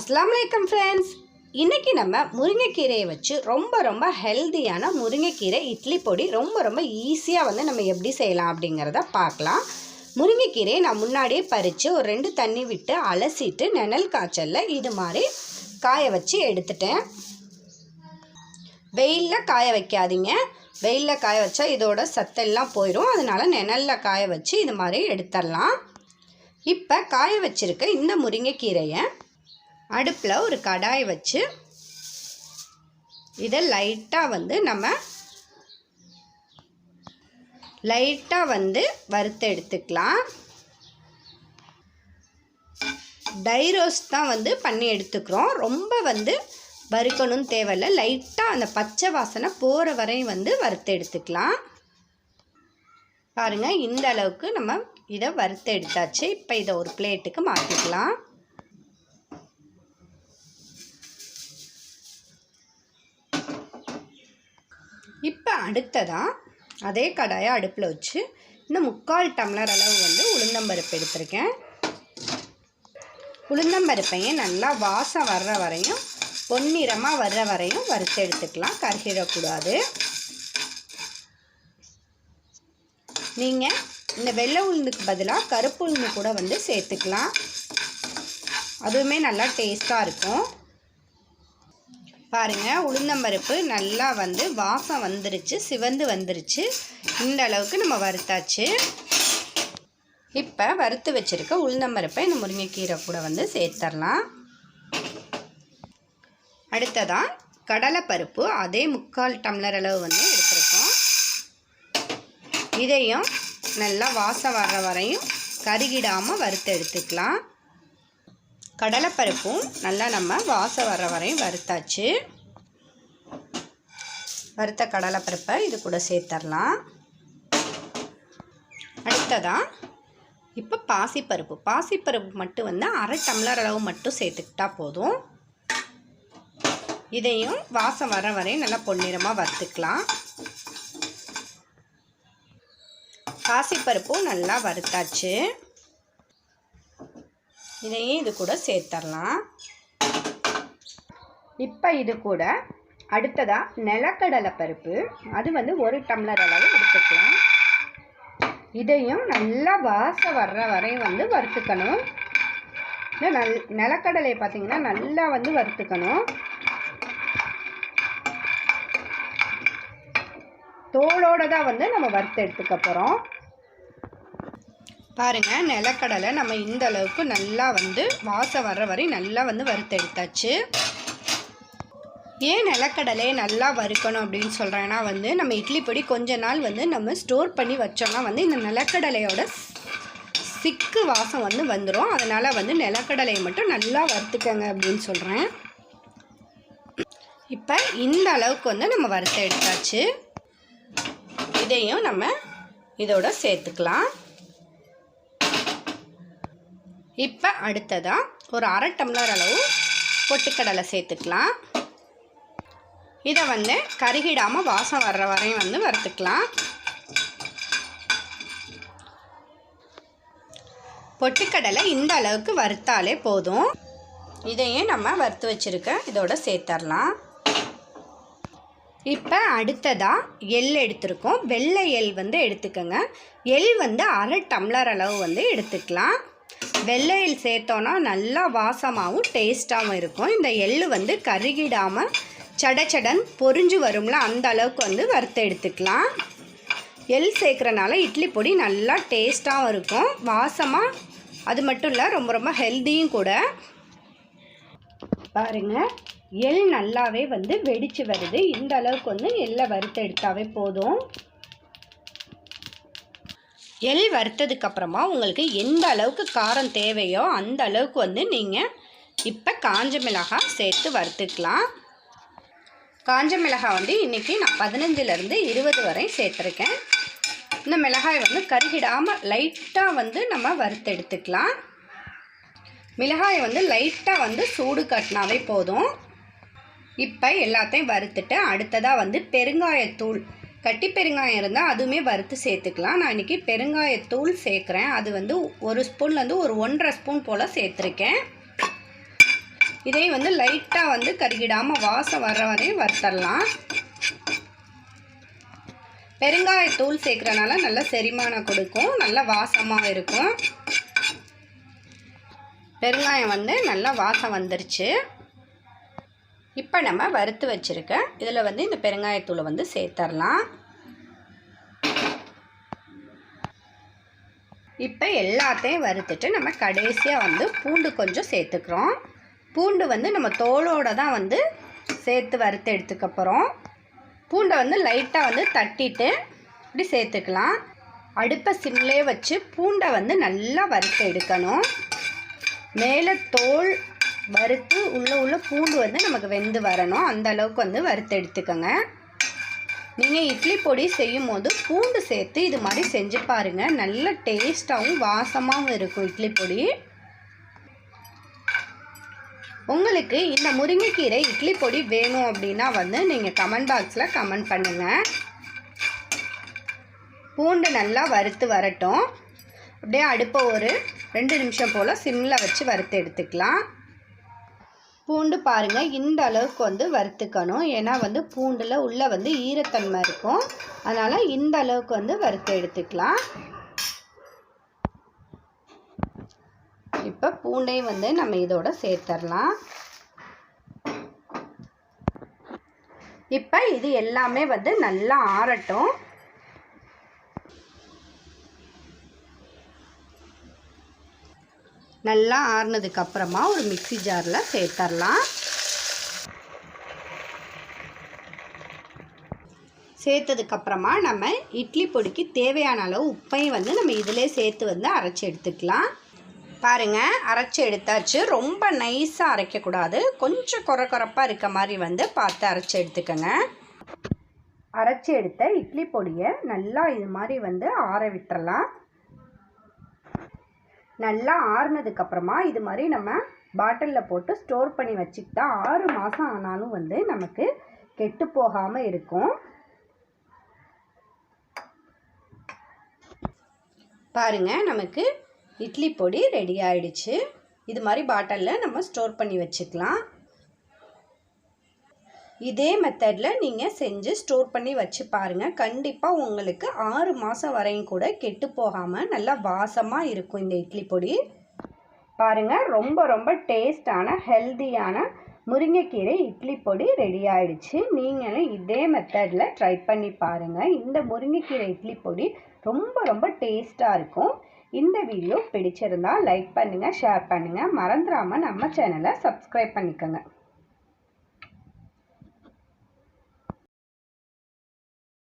அஸ்லாம் வலைக்கம் ஃப்ரெண்ட்ஸ் இன்றைக்கி நம்ம முருங்கைக்கீரையை வச்சு ரொம்ப ரொம்ப ஹெல்தியான முருங்கைக்கீரை இட்லி பொடி ரொம்ப ரொம்ப ஈஸியாக வந்து நம்ம எப்படி செய்யலாம் அப்படிங்கிறத பார்க்கலாம். முருங்கைக்கீரையை நான் முன்னாடியே பறித்து ஒரு ரெண்டு தண்ணி விட்டு அலசிட்டு நிழல் காய்ச்சலில் இது மாதிரி காய வச்சு எடுத்துட்டேன். வெயிலில் காய வைக்காதீங்க. வெயிலில் காய வச்சா இதோட சத்தெல்லாம் போயிடும் அதனால் நிழலில் காய வச்சு இது மாதிரி எடுத்துடலாம். இப்போ காய வச்சிருக்க இந்த முருங்கைக்கீரையை அடுப்பில் ஒரு கடாய் வச்சு இதை லைட்டாக வந்து நம்ம லைட்டாக வந்து வறுத்து எடுத்துக்கலாம். டை ரோஸ்ட் தான் வந்து பண்ணி எடுத்துக்கிறோம். ரொம்ப வந்து வறுக்கணும்னு தேவையில்ல லைட்டாக அந்த பச்சை வாசனை போகிற வரையும் வந்து வறுத்து எடுத்துக்கலாம். பாருங்கள் இந்த அளவுக்கு நம்ம இதை வறுத்து எடுத்தாச்சு. இப்போ இதை ஒரு பிளேட்டுக்கு மாற்றிக்கலாம் இப்போ அடுத்ததாக அதே கடாயை அடுப்பில் வச்சு இந்த முக்கால் டம்ளர் அளவு வந்து உளுந்தம்பருப்பு எடுத்திருக்கேன். உளுந்தம்பருப்பையும் நல்லா வாசம் வர்ற வரையும் பொன்னிறமாக வர்ற வரையும் வறுத்து எடுத்துக்கலாம். கருகிடக்கூடாது. நீங்கள் இந்த வெள்ளை உளுந்துக்கு பதிலாக கருப்பு உளுந்து கூட வந்து சேர்த்துக்கலாம். அதுவுமே நல்லா டேஸ்ட்டாக இருக்கும். பாருங்கள் உளுந்தம்பருப்பு நல்லா வந்து வாசம் வந்துருச்சு சிவந்து வந்துருச்சு. இந்த அளவுக்கு நம்ம வறுத்தாச்சு. இப்போ வறுத்து வச்சுருக்க உளுந்தம்பருப்பை இந்த முருங்கைக்கீரை கூட வந்து சேர்த்துடலாம் அடுத்ததாக கடலைப்பருப்பு அதே முக்கால் டம்ளர் அளவு வந்து எடுத்துருக்கோம். இதையும் நல்லா வாசம் வர்ற வரையும் கருகிடாமல் வறுத்து எடுத்துக்கலாம். கடலைப்பருப்பும் நல்லா நம்ம வாசம் வர வரையும் வறுத்தாச்சு. வறுத்த கடலைப்பருப்பை இது கூட சேர்த்துடலாம் அடுத்ததாக இப்போ பாசிப்பருப்பு. பாசிப்பருப்பு மட்டும் வந்து அரை டம்ளர் அளவு மட்டும் சேர்த்துக்கிட்டா போதும். இதையும் வாசம் வர வரையும் நல்லா பொன்னிறமாக வறுத்துக்கலாம். பாசிப்பருப்பும் நல்லா வறுத்தாச்சு. இதையும் இது கூட சேர்த்துடலாம் இப்போ இது கூட அடுத்ததாக நிலக்கடலை பருப்பு. அது வந்து ஒரு டம்ளர் அளவு எடுத்துக்கலாம். இதையும் நல்லா வாசம் வர்ற வரையும் வந்து வறுத்துக்கணும். இல்லை நல் நிலக்கடலை பார்த்திங்கன்னா நல்லா வந்து வறுத்துக்கணும். தோலோடு தான் வந்து நம்ம வறுத்து எடுத்துக்க போகிறோம் பாருங்கள் நிலக்கடலை நம்ம இந்த அளவுக்கு நல்லா வந்து வாசம் வர்ற வரை நல்லா வந்து வறுத்தெடுத்தாச்சு ஏன் நிலக்கடலையை நல்லா வறுக்கணும் அப்படின்னு சொல்கிறேன்னா வந்து நம்ம இட்லி பொடி கொஞ்ச நாள் வந்து நம்ம ஸ்டோர் பண்ணி வச்சோம்னா வந்து இந்த நிலக்கடலையோட சிக்கு வாசம் வந்து வந்துடும் அதனால் வந்து நிலக்கடலையை மட்டும் நல்லா வறுத்துக்கங்க அப்படின்னு சொல்கிறேன் இப்போ இந்த அளவுக்கு வந்து நம்ம வறுத்த எடுத்தாச்சு. இதையும் நம்ம இதோட சேர்த்துக்கலாம். இப்போ அடுத்ததாக ஒரு அரை டம்ளர் அளவு பொட்டுக்கடலை சேர்த்துக்கலாம். இதை வந்து கருகிடாமல் வாசம் வர்ற வரையும் வந்து வறுத்துக்கலாம். பொட்டுக்கடலை இந்த அளவுக்கு வறுத்தாலே போதும். இதையும் நம்ம வறுத்து வச்சுருக்க இதோட சேர்த்துடலாம் இப்போ அடுத்ததாக எள் எடுத்திருக்கோம். வெள்ளை எள் வந்து எடுத்துக்கோங்க. எள் வந்து அரை டம்ளர் அளவு வந்து எடுத்துக்கலாம். வெள்ளை சேர்த்தோன்னா நல்லா வாசமாகவும் டேஸ்ட்டாகவும் இருக்கும். இந்த எள் வந்து கருகிடாமல் சடச்சடன் பொறிஞ்சு வரும்ல அந்த அளவுக்கு வந்து வறுத்து எடுத்துக்கலாம். எள் சேர்க்குறனால இட்லி பொடி நல்லா டேஸ்ட்டாகவும் இருக்கும். வாசமாக அது மட்டும் இல்லை ரொம்ப ரொம்ப ஹெல்த்தியும் கூட. பாருங்கள் எள் நல்லாவே வந்து வெடித்து வருது. இந்த அளவுக்கு வந்து எள்ளை வறுத்து எடுத்தாவே போதும். எள் வறுத்ததுக்கப்புறமா உங்களுக்கு எந்த அளவுக்கு காரம் தேவையோ அந்த அளவுக்கு வந்து நீங்கள் இப்போ காஞ்ச மிளகாய் சேர்த்து வறுத்துக்கலாம். காஞ்ச மிளகாய் வந்து இன்றைக்கி நான் பதினஞ்சுலேருந்து இருபது வரை சேர்த்துருக்கேன். இந்த மிளகாய் வந்து கருகிடாமல் லைட்டாக வந்து நம்ம வறுத்து எடுத்துக்கலாம். மிளகாயை வந்து லைட்டாக வந்து சூடு கட்டினாவே போதும். இப்போ எல்லாத்தையும் வறுத்துட்டு அடுத்ததாக வந்து பெருங்காயத்தூள் கட்டி பெருங்காயம் இருந்தால் அதுவுமே வறுத்து சேர்த்துக்கலாம். நான் இன்றைக்கி பெருங்காயத்தூள் சேர்க்குறேன். அது வந்து ஒரு ஸ்பூன்லேருந்து ஒரு ஒன்றரை ஸ்பூன் போல் சேர்த்துருக்கேன். இதே வந்து லைட்டாக வந்து கருகிடாமல் வாசம் வர்ற வரையும் வறுத்தரலாம். பெருங்காயத்தூள் சேர்க்குறனால நல்ல செரிமானம் கொடுக்கும். நல்ல வாசமாக இருக்கும். பெருங்காயம் வந்து நல்லா வாசம் வந்துருச்சு. இப்போ நம்ம வறுத்து வச்சுருக்க இதில் வந்து இந்த பெருங்காயத்தூளை வந்து சேர்த்துடலாம் இப்போ எல்லாத்தையும் வறுத்துட்டு நம்ம கடைசியாக வந்து பூண்டு கொஞ்சம் சேர்த்துக்கிறோம். பூண்டு வந்து நம்ம தோலோடு தான் வந்து சேர்த்து வறுத்து எடுத்துக்கப்புறோம் பூண்டை வந்து லைட்டாக வந்து தட்டிட்டு இப்படி சேர்த்துக்கலாம். அடுப்பை சிம்லே வச்சு பூண்டை வந்து நல்லா வறுத்து எடுக்கணும். மேலே தோல் வறுத்து உள்ளே உள்ள பூண்டு வந்து நமக்கு வெந்து வரணும். அந்த அளவுக்கு வந்து வறுத்து எடுத்துக்கோங்க. நீங்கள் இட்லி பொடி செய்யும் போது பூண்டு சேர்த்து இது மாதிரி செஞ்சு பாருங்கள் நல்ல டேஸ்ட்டாகவும் வாசமாகவும் இருக்கும் இட்லி பொடி. உங்களுக்கு இந்த முருங்கைக்கீரை இட்லி பொடி வேணும் அப்படின்னா வந்து நீங்கள் கமெண்ட் பாக்ஸில் கமெண்ட் பண்ணுங்கள் பூண்டு நல்லா வறுத்து வரட்டும். அப்படியே அடுப்பை ஒரு ரெண்டு நிமிஷம் போல் சிம்மில் வச்சு வறுத்து எடுத்துக்கலாம். பூண்டு பாருங்கள் இந்த அளவுக்கு வந்து வறுத்துக்கணும். ஏன்னா வந்து பூண்டில் உள்ளே வந்து ஈரத்தன்மை இருக்கும். அதனால் இந்த அளவுக்கு வந்து வறுத்து எடுத்துக்கலாம். இப்போ பூண்டையும் வந்து நம்ம இதோட சேர்த்துடலாம் இப்போ இது எல்லாமே வந்து நல்லா ஆறட்டும். நல்லா ஆறுனதுக்கு அப்புறமா ஒரு மிக்ஸி ஜாரில் சேர்த்துடலாம் சேர்த்ததுக்கப்புறமா நம்ம இட்லி பொடிக்கு தேவையான அளவு உப்பையும் வந்து நம்ம இதிலே சேர்த்து வந்து அரைச்சி எடுத்துக்கலாம். பாருங்கள் அரைச்சி எடுத்தாச்சு. ரொம்ப நைஸாக அரைக்கக்கூடாது. கொஞ்சம் குறை குறைப்பாக இருக்க மாதிரி வந்து பார்த்து அரைச்சி எடுத்துக்கோங்க. அரைச்சி எடுத்த இட்லி பொடியை நல்லா இது மாதிரி வந்து ஆற விட்டுறலாம். நல்லா ஆறுனதுக்கப்புறமா இது மாதிரி நம்ம பாட்டிலில் போட்டு ஸ்டோர் பண்ணி வச்சுக்கிட்டா ஆறு மாதம் ஆனாலும் வந்து நமக்கு கெட்டு போகாமல் இருக்கும். பாருங்கள் நமக்கு இட்லி பொடி ரெடி ஆயிடுச்சு. இது மாதிரி பாட்டிலில் நம்ம ஸ்டோர் பண்ணி வச்சுக்கலாம். இதே மெத்தடில் நீங்கள் செஞ்சு ஸ்டோர் பண்ணி வச்சு பாருங்கள் கண்டிப்பாக உங்களுக்கு ஆறு மாதம் வரையும் கூட கெட்டு போகாமல் நல்லா வாசமாக இருக்கும் இந்த இட்லி பொடி. பாருங்கள் ரொம்ப ரொம்ப டேஸ்டான ஹெல்த்தியான முருங்கைக்கீரை இட்லி பொடி ரெடி ஆயிடுச்சு. நீங்களும் இதே மெத்தடில் ட்ரை பண்ணி பாருங்கள் இந்த முருங்கைக்கீரை இட்லி பொடி ரொம்ப ரொம்ப டேஸ்ட்டாக இருக்கும். இந்த வீடியோ பிடிச்சிருந்தா லைக் பண்ணுங்கள் ஷேர் பண்ணுங்கள் மறந்துடாமல் நம்ம சேனலை சப்ஸ்கிரைப் பண்ணிக்கோங்க.